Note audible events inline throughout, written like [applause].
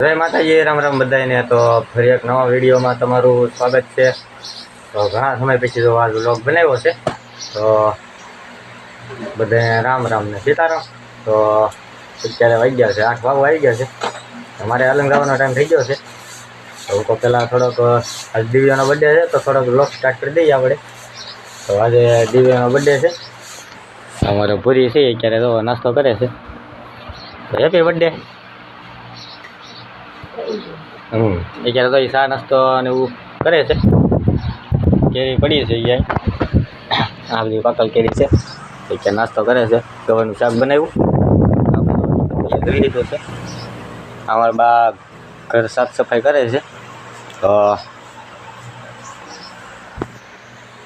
જય માતાજી, રામ રામ બધાને તો ફરી એક નવા વિડીયોમાં તમારું સ્વાગત છે. તો ઘણા સમય પછી તો આ વ્લોગ બનાવ્યો છે. તો બધાને રામ રામ ને સીતારામ. તો અત્યારે વાગી ગયા છે, આઠ વાગવા આવી ગયા છે. અમારે અલંગ આવવાનો ટાઈમ થઈ ગયો છે. તો હું તો પહેલાં થોડોક, આજ દિવ્યાનો બર્થડે છે, તો થોડોક વ્લોગ સ્ટાર્ટ કરી દઈએ આપણે. તો આજે દિવ્યાનો બર્થડે છે. અમારે પૂરી છે, અત્યારે તો નાસ્તો કરે છે. હેપી બર્થડે અત્યારે તો એ ચા નાસ્તો ને એવું કરે છે. કેરી પડી છે અહીંયા આ બધી પાકલ કેરી છે. અત્યારે નાસ્તો કરે છે. ગવાનું શાક બનાવ્યું. ધોઈ લીધું છે. અમારા બા ઘર સાફ સફાઈ કરે છે. તો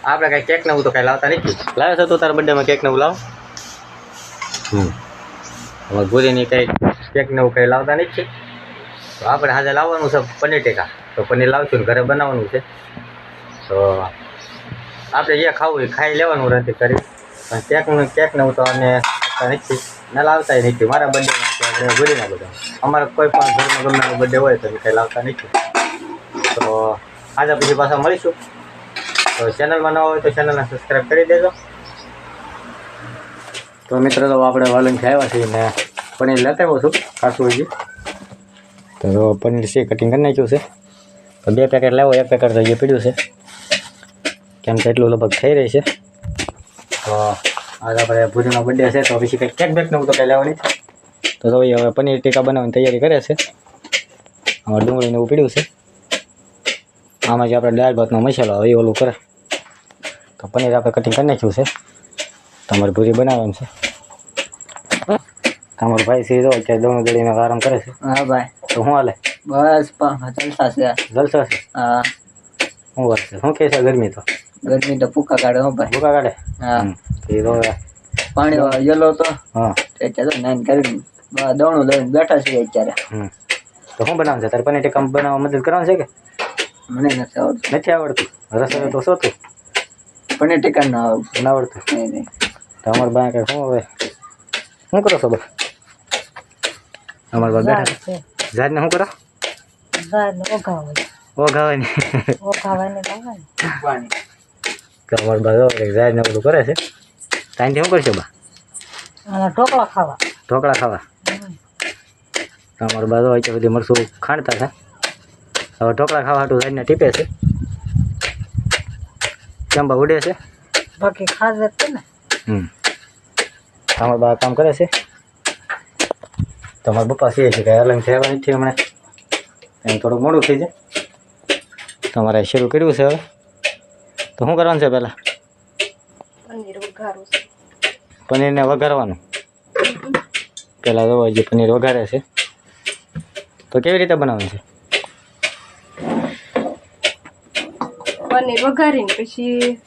આપણે કાંઈ કેક ને એવું તો કાંઈ લાવતા નથી. લાવે છે તો તારા બર્થડેમાં કેક નવું લાવો? હમ. અમારે ભૂરીની કંઈ કેક ને એવું કંઈ લાવતા નથી. તો આપણે આજે લાવવાનું છે પનીર ટીકા. તો પનીર લાવશું ઘરે બનાવવાનું છે. તો આપણે જે ખાવું એ ખાઈ લેવાનું રહેતી કરી પણ કેકનું કેક ને હું તો અમે નથી. ના લાવતા નથી. મારા બર્થડે ભૂરીના બધા. અમારે કોઈ પણ ઘરમાં ગમે બર્થડે હોય તો કંઈ લાવતા નથી. તો આજે પછી પાછા મળીશું. તો ચેનલમાં ન હોય તો ચેનલને સબસ્ક્રાઈબ કરી દેજો. તો મિત્રો, તો આપણે વાલનથી આવ્યા છીએ ને પનીર લેતા આવું છું. ખાસું હજી. તો પનીર છે કટિંગ કરી નાખ્યું છે. તો બે પેકેટ લાવો, એક પેકેટ તો જે પીડ્યું છે. કેમ કે એટલું લગભગ થઈ રહી છે. તો આજે આપણે ભુજનો બર્થડે છે, તો પછી કંઈક કેક બેક ને એવું તો કંઈ લેવાની તો તો હવે પનીર ટીકા બનાવવાની તૈયારી કરે છે. હવે ડુંગળીને એવું પીડ્યું છે. આમાં જે આપણે દાળ ભાતનો મસાલો હવે એ ઓલું કરે. તો પનીર આપણે કટિંગ કરી નાખ્યું છે. તમારી ભૂરી બનાવવાનું છે. તમારો ભાઈ સીધો અત્યારે દોણું દળીને આરામ કરે છે. હા, ભાઈ. તો શું હાલે? બસ જલસા છે. જલસા છે? હા. શું વાત છે? શું કહે છે ગરમી તો? ગરમી તો ફૂકા કાઢે હો ભાઈ. ભૂકા કાઢે? હા. એ તો પાણી યલો તો હા. અત્યારે તો નાઈન કરી દોણું દઈને બેઠા છીએ અત્યારે. હમ. તો શું બનાવવાનું છે? તારે પનીર ટીકા બનાવવા મદદ કરવાનું છે કે? મને નથી આવડતું. નથી આવડતું? રસોઈ તો શું તું પનીર ટીકા ના આવડતું. ના આવડતું? નહીં નહીં. તો અમારે બા કે શું હવે? શું કરો છો બસ અમારે બા બેઠા ઝાડને શું કરો? ઓઘાવાની પાણી તો અમારે બા જો ઝાડને બધું કરે છે. ટાઈમથી શું કરશો બા? ઢોકળા ખાવા. ઢોકળા ખાવા. તો બાજો હોય સુધી મરસું ખાંડતા હતા. હવે ઢોકળા ખાવા હાટું ઝાડને ટીપે છે. કેમ બા ઉડે છે. બાકી ખાધે ને. હમ. તમારા બા કામ કરે છે. તમારા પપ્પા છે કે અલગ થયા નથી હમણાં? એમ થોડું મોડું થઈ જાય. તમારે શરૂ કર્યું છે હવે? તો શું કરવાનું છે પહેલાં? પનીરને વઘારવાનું? પહેલાં તો જે પનીર વઘારે છે. તો કેવી રીતે બનાવવાનું છે? પનીર વઘારીને પછી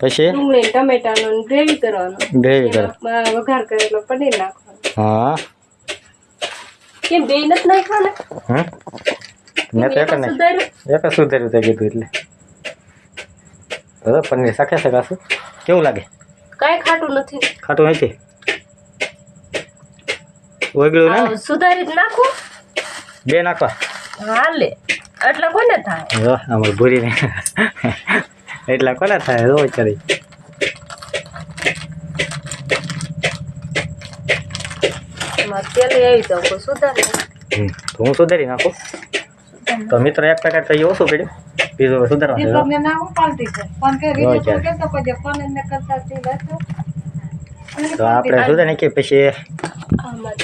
પછી? ડુંગળી ટમેટાનું ગ્રેવી કરવાનું. ગ્રેવી કરો વઘાર કરેલો પનીર નાખવાનું. હા. કેમ બે નથી નાખવાના. હમ મેં તો એક જ એક જ સુધાર્યું. તે કીધું એટલે. બરાબર પનીર સાખે છે કાશું કેવું લાગે? કાંઈ ખાટું નથી. ખાટું નથી? ઓગળ્યું ના? સુધારી નાખું. બે નાખવા. હાલે એટલે કોને થાય? અમારે ભૂરીને. [laughs] એટલા કોને થાય? રોજ વિચારી એમાં તેલ આવી જાવ કોઈ સુધારી તો હું સુધારી નાખું? તો મિત્રો એક પેકેટ તો એ ઓછું પડ્યું? બીજું સુધારવાનું છે. જો. જો વિચારી. તો આપણે સુધારી નાખીએ પછી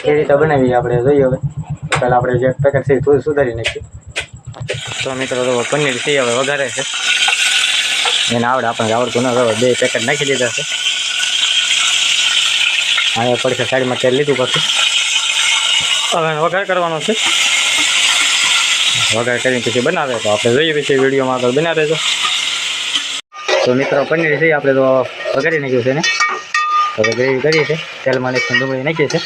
કેવી રીતે બનાવીએ આપણે જોઈએ હવે. પહેલાં આપણે જે પેકેટ છે થોડું સુધારી નાખીએ. તો મિત્રો તો પનીર છે હવે વઘારે છે. એને આવડે આપણને આવડતું ન હવે બે પેકેટ નાખી દીધા છે. અહીંયા પડશે સાઈડમાં તેલ લીધું પછી. હવે વઘાર કરવાનો છે. વઘાર કરીને પછી બનાવે તો આપણે જોઈએ પછી વિડીયોમાં આગળ બના રહેજો. તો મિત્રો, પનીર છે, આપણે તો વઘારી નાખ્યું છે ને? તો ગ્રેવી કરીએ છે તેલમાં નાખીને ડુંગળી નાખીએ છે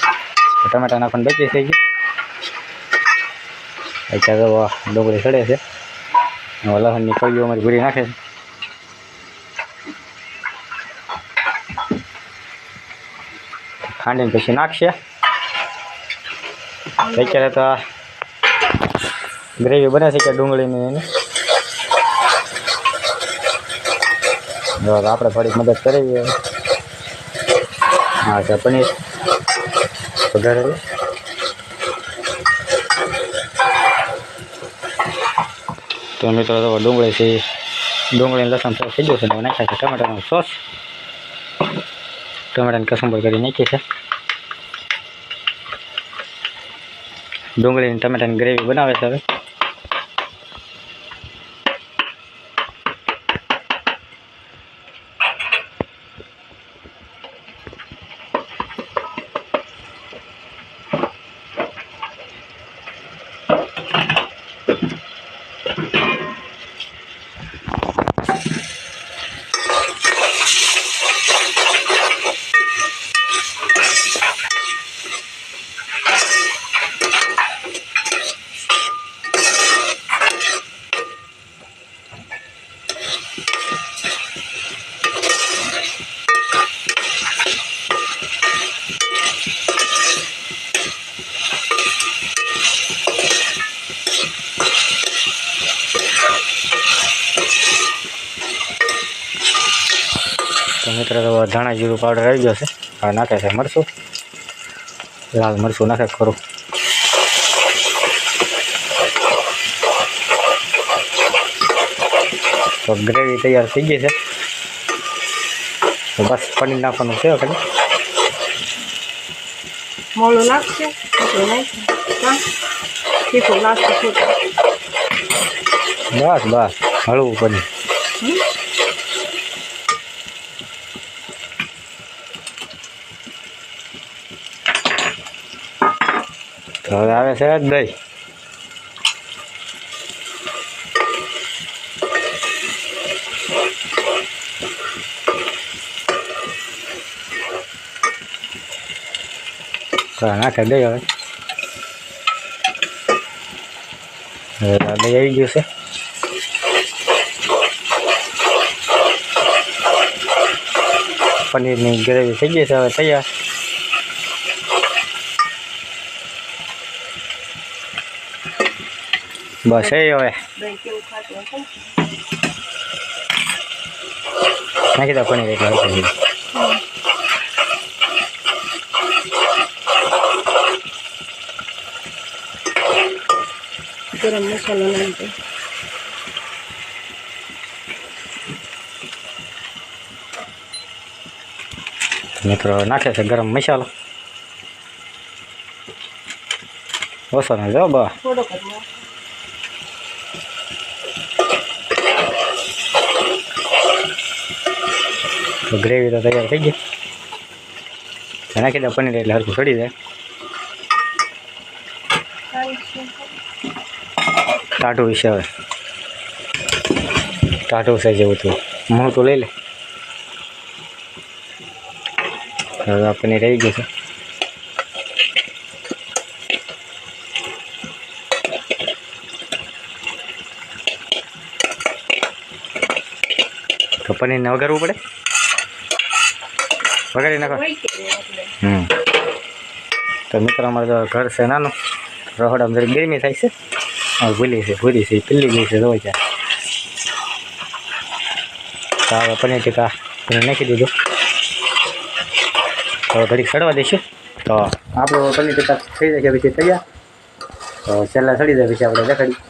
ટમેટા નાખવાનું બચી થઈ ગયું અત્યારે તો ડુંગળી ચડે છે. લસણની કળીઓ અમારી ભૂરી નાખે છે. ખાંડીને પછી નાખશે. અત્યારે તો ગ્રેવી બને છે કે ડુંગળીની એની? આપણે થોડીક મદદ કરીએ. હા છે પનીર વઘારેલું. તો મિત્રો, તો ડુંગળી છે, ડુંગળીને લસણ થઈ ગયું છે નાખ્યા છે ટમેટાનો સોસ. ટમેટાની કસુંબર કરી નાખી છે. ડુંગળીની ટમેટાની ગ્રેવી બનાવે છે હવે. મિત્રો તો ધાણા જીરું પાવડર આવી ગયો છે. હવે નાખે છે મરચું. લાલ મરચું નાખે ખરું. તો ગ્રેવી તૈયાર થઈ ગઈ છે. તો બસ પનીર નાખવાનું છે ખાલી. મોળું નાખશે બસ બસ. હળવું પનીર. હવે આવે છે દહીં તો નાખે દહીં હવે હવે આ દહીં આવી ગયું છે પનીરની ગ્રેવી થઈ ગઈ છે હવે તૈયાર બસ એ હવે દહીં કેવું ખાતું હશે ને? નાખી દો પનીર એટલે હલકું થઈ જાય. ગરમ મસાલો નાખી દે મિત્રો નાખે છે ગરમ મસાલો ઓછો ના જો બા થોડોક જ નાખ. તો ગ્રેવી તો તૈયાર થઈ ગઈ. ઘણા દો પનીર એટલે હરખું છોડી સારી ટાટું વિશે હવે. ટાટું છે જેવું તું મોં તો લઈ લે. હવે પનીર આવી ગયું છે. તો પનીરને વઘારવું પડે? વઘારી નાખો. હમ. તો મિત્રો અમારે તો ઘર છે નાનું. રહોડામાં જરી ગરમી થાય છે. હવે ભૂલી છે ભૂરી છે પીલી ગઈ છે રોજ તો હવે પનીર ટીકા પનીર નાખી દીધું. તો ઘડીક સડવા દઈશું. તો આપણો પનીર ટીકા થઈ જશે પછી તૈયાર. તો છેલ્લા સડી જાય પછી આપણે દેખાડી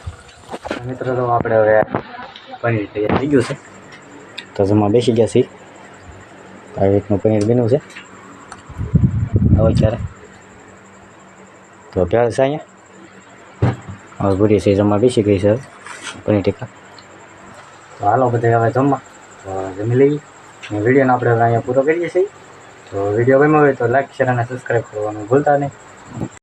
મિત્રો તો આપણે હવે પનીર તૈયાર થઈ ગયું છે. તો જમવા બેસી ગયા છીએ. રીતનું પનીર બન્યું છે. હવે ક્યારે તો ભેળ છે અહીંયા. હવે પૂરી છે જમવા બેસી ગઈ છે પનીર ટીકા. તો હાલો બધા હવે જમવા. તો જમી લઈએ. વિડીયોને આપણે અહીંયા પૂરો કરીએ છીએ. તો વીડિયો ગમ્યો હોય તો લાઈક શેર અને સબસ્ક્રાઈબ કરવાનું ભૂલતા નહીં.